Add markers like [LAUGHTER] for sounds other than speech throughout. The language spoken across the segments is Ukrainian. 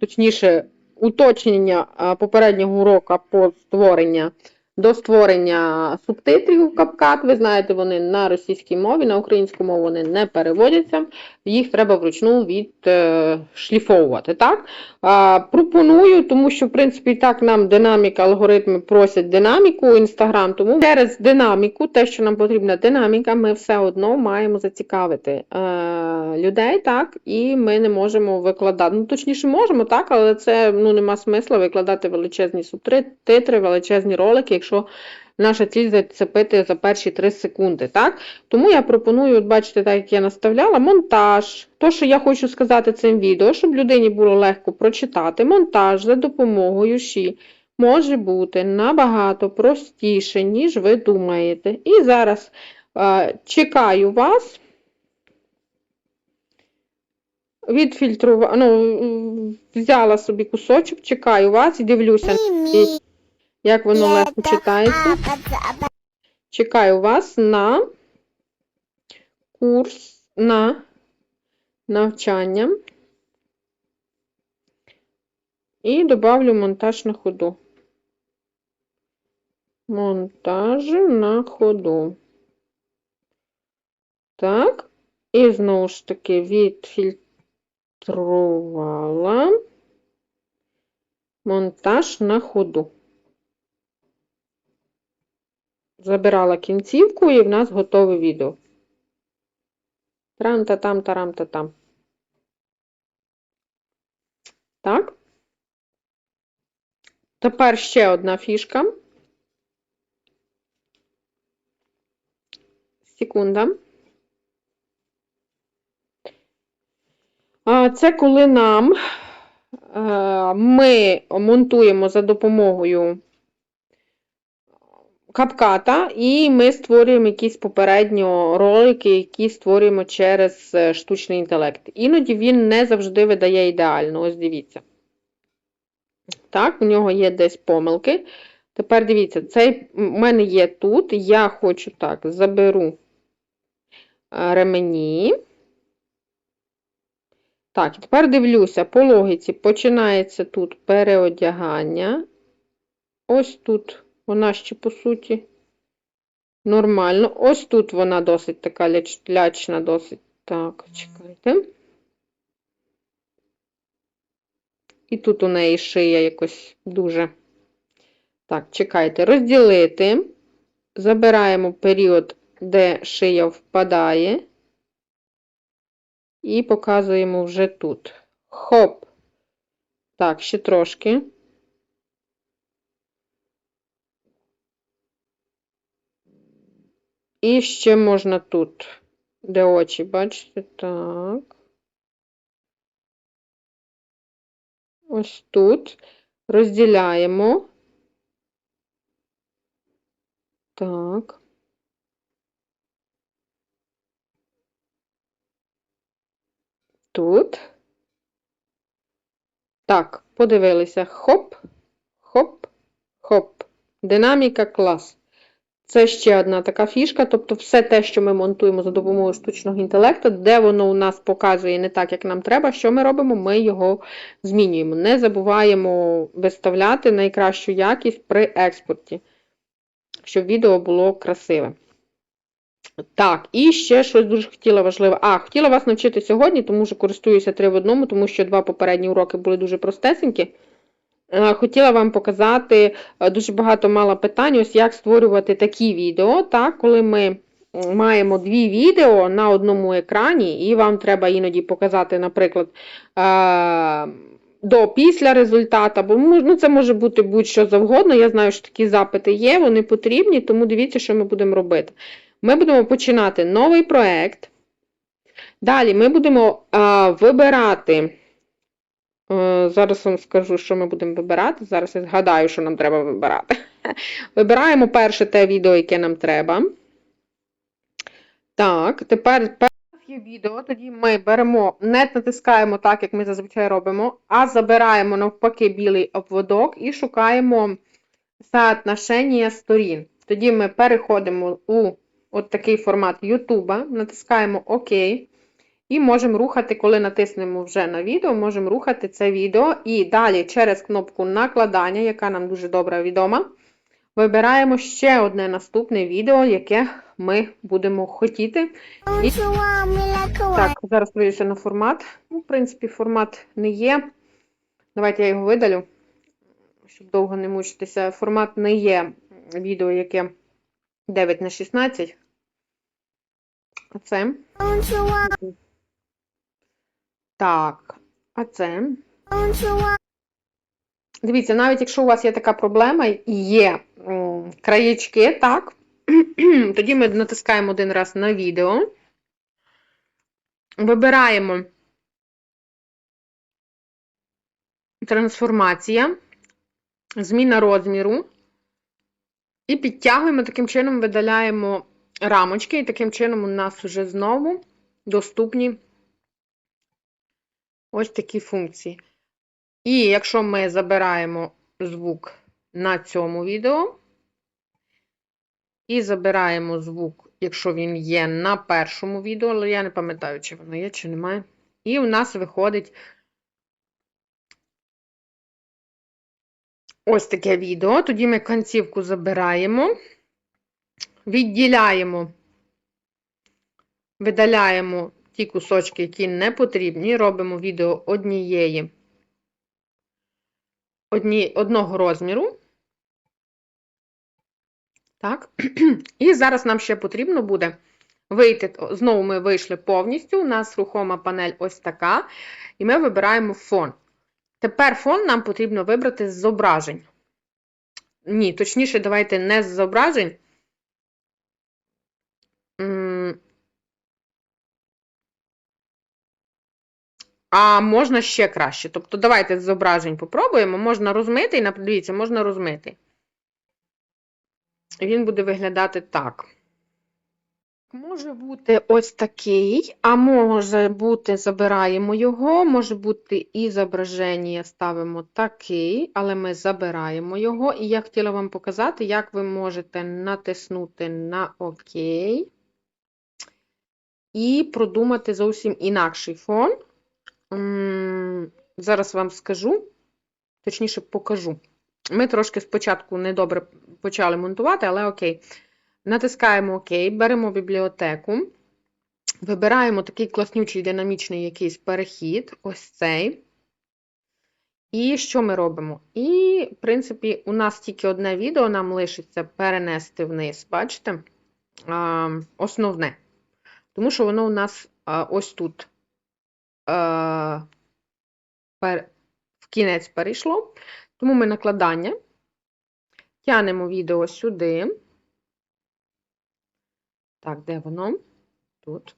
точніше, уточнення попереднього уроку по створення до створення субтитрів CapCut. Ви знаєте, вони на російській мові, на українську мову вони не переводяться. Їх треба вручну відшліфовувати. Так? Пропоную, тому що, в принципі, так нам динаміка, алгоритми просять динаміку Instagram, тому через динаміку, те, що нам потрібна динаміка, ми все одно маємо зацікавити е, людей, так, і ми не можемо викладати. Ну, точніше, можемо, так, але це ну, нема смисла викладати величезні субтитри, величезні ролики, якщо наша ціль зацепити за перші 3 секунди. Так? Тому я пропоную, от бачите, так як я наставляла, монтаж. То, що я хочу сказати цим відео, щоб людині було легко прочитати, монтаж за допомогою ШІ може бути набагато простіше, ніж ви думаєте. І зараз е, чекаю вас. Відфільтрувала, ну, взяла собі кусочок, чекаю вас і дивлюся, як воно легко читається. Чекаю вас на курс на навчання. І добавлю монтаж на ходу. Монтаж на ходу. Так. І знову ж таки відфільтрувала монтаж на ходу. Забирала кінцівку і в нас готове відео. Трам-та-там, тарам-та-там. Так. Тепер ще одна фішка. Секунда. Це коли нам е, ми монтуємо за допомогою капката, і ми створюємо якісь попередньо ролики, які створюємо через е, штучний інтелект. Іноді він не завжди видає ідеально. Ось дивіться. Так, у нього є десь помилки. Тепер дивіться, цей у мене є тут. Я хочу так, заберу е, ремені. Так, тепер дивлюся, по логіці починається тут переодягання. Ось тут вона ще, по суті, нормально. Ось тут вона досить така ляч- лячна, досить. Так, чекайте. І тут у неї шия якось дуже. Так, чекайте, розділити. Забираємо період, де шия впадає. І показуємо вже тут. Хоп. Так, ще трошки. І ще можна тут, де очі, бачите? Так. Ось тут. Розділяємо. Так. Тут. Так, подивилися. Хоп, хоп, хоп. Динаміка клас. Це ще одна така фішка, тобто все те, що ми монтуємо за допомогою штучного інтелекту, де воно у нас показує не так, як нам треба, що ми робимо? Ми його змінюємо. Не забуваємо виставляти найкращу якість при експорті, щоб відео було красиве. Так, і ще щось дуже хотіла важливе. А, хотіла вас навчити сьогодні, тому що користуюся три в одному, тому що два попередні уроки були дуже простесенькі. Е, Хотіла вам показати, е, дуже багато мала питань, ось як створювати такі відео, так, коли ми маємо дві відео на одному екрані, і вам треба іноді показати, наприклад, е, до після результата, бо ну, це може бути будь-що завгодно. Я знаю, що такі запити є, вони потрібні, тому дивіться, що ми будемо робити. Ми будемо починати новий проєкт. Далі ми будемо е, вибирати. Е, Зараз вам скажу, що ми будемо вибирати. Зараз я згадаю, що нам треба вибирати. [LAUGHS] Вибираємо перше те відео, яке нам треба. Так, тепер є відео, тоді ми беремо, не натискаємо так, як ми зазвичай робимо, а забираємо навпаки білий обводок і шукаємо соотношення сторін. Тоді ми переходимо у от такий формат YouTube, натискаємо ОК. І можемо рухати, коли натиснемо вже на відео, можемо рухати це відео. І далі через кнопку накладання, яка нам дуже добре відома, вибираємо ще одне наступне відео, яке ми будемо хотіти. І... Так, зараз подивлюся на формат. Ну, в принципі, формат не є. Давайте я його видалю, щоб довго не мучитися. Формат не є відео, яке 9 на 16. А це. Так, а це. Дивіться, навіть якщо у вас є така проблема і є краєчки, так, [CLEARS THROAT] тоді ми натискаємо один раз на відео. Вибираємо трансформація, зміна розміру. І підтягуємо, таким чином видаляємо рамочки, і таким чином у нас вже знову доступні ось такі функції. І якщо ми забираємо звук на цьому відео, і забираємо звук, якщо він є на першому відео, але я не пам'ятаю, чи воно є, чи немає. І у нас виходить ось таке відео. Тоді ми кінцівку забираємо, відділяємо, видаляємо ті кусочки, які не потрібні, робимо відео однієї, одні, одного розміру. Так, і зараз нам ще потрібно буде вийти, знову ми вийшли повністю, у нас рухома панель ось така, і ми вибираємо фон. Тепер фон нам потрібно вибрати з зображень. Ні, точніше, давайте не з зображень. А можна ще краще. Тобто, давайте з зображень попробуємо. Можна розмити, і дивіться, можна розмити. Він буде виглядати так. Може бути ось такий, а може бути, забираємо його, може бути і зображення ставимо такий, але ми забираємо його. І я хотіла вам показати, як ви можете натиснути на ОК і продумати зовсім інакший фон. Зараз вам скажу, точніше покажу. Ми трошки спочатку недобре почали монтувати, але окей. Натискаємо ОК, беремо бібліотеку, вибираємо такий класнючий динамічний якийсь перехід, ось цей. І що ми робимо? І, в принципі, у нас тільки одне відео, нам лишиться перенести вниз, бачите? Основне. Тому що воно у нас ось тут в кінець перейшло. Тому ми накладання. Тянемо відео сюди. Так, де воно? Тут.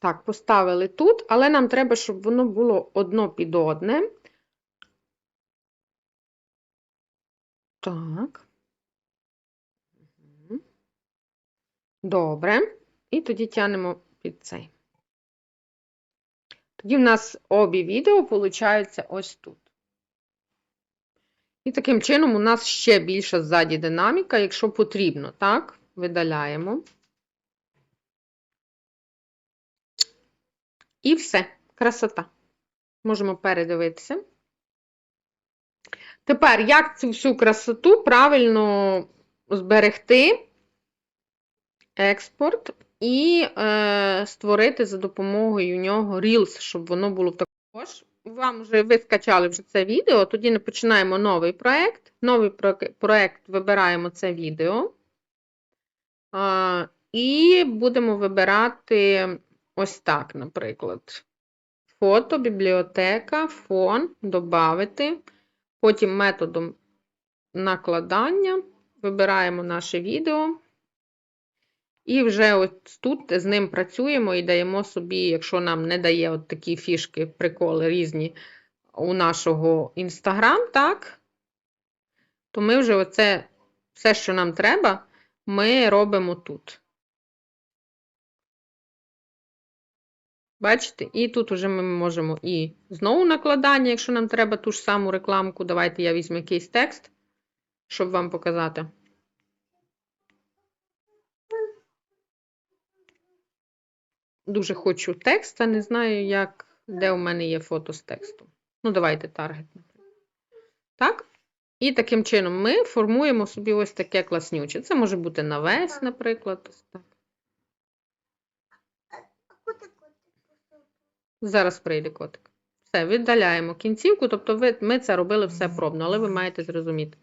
Так, поставили тут, але нам треба, щоб воно було одно під одне. Так. Добре. І тоді тянемо під цей. Тоді в нас обі відео получаються ось тут. І таким чином у нас ще більша ззаді динаміка, якщо потрібно, так? Видаляємо. І все, красота. Можемо передивитися. Тепер, як цю всю красоту правильно зберегти, експорт, і е, створити за допомогою нього Reels, щоб воно було також вам вже ви скачали вже це відео, тоді починаємо новий проєкт. Новий проєкт вибираємо це відео. І будемо вибирати ось так, наприклад. Фото, бібліотека, фон, додати. Потім методом накладання вибираємо наше відео. І вже ось тут з ним працюємо і даємо собі, якщо нам не дає от такі фішки, приколи різні у нашого Інстаграм, так, то ми вже оце все, що нам треба, ми робимо тут. Бачите? І тут вже ми можемо і знову накладання, якщо нам треба ту ж саму рекламку. Давайте я візьму якийсь текст, щоб вам показати. Дуже хочу текст, а не знаю, як, де у мене є фото з текстом. Ну, давайте таргет. Так? І таким чином ми формуємо собі ось таке класнюче. Це може бути на весь, наприклад. ось Так. Зараз прийде котик. Все, віддаляємо кінцівку, тобто ви, ми це робили все пробно, але ви маєте зрозуміти.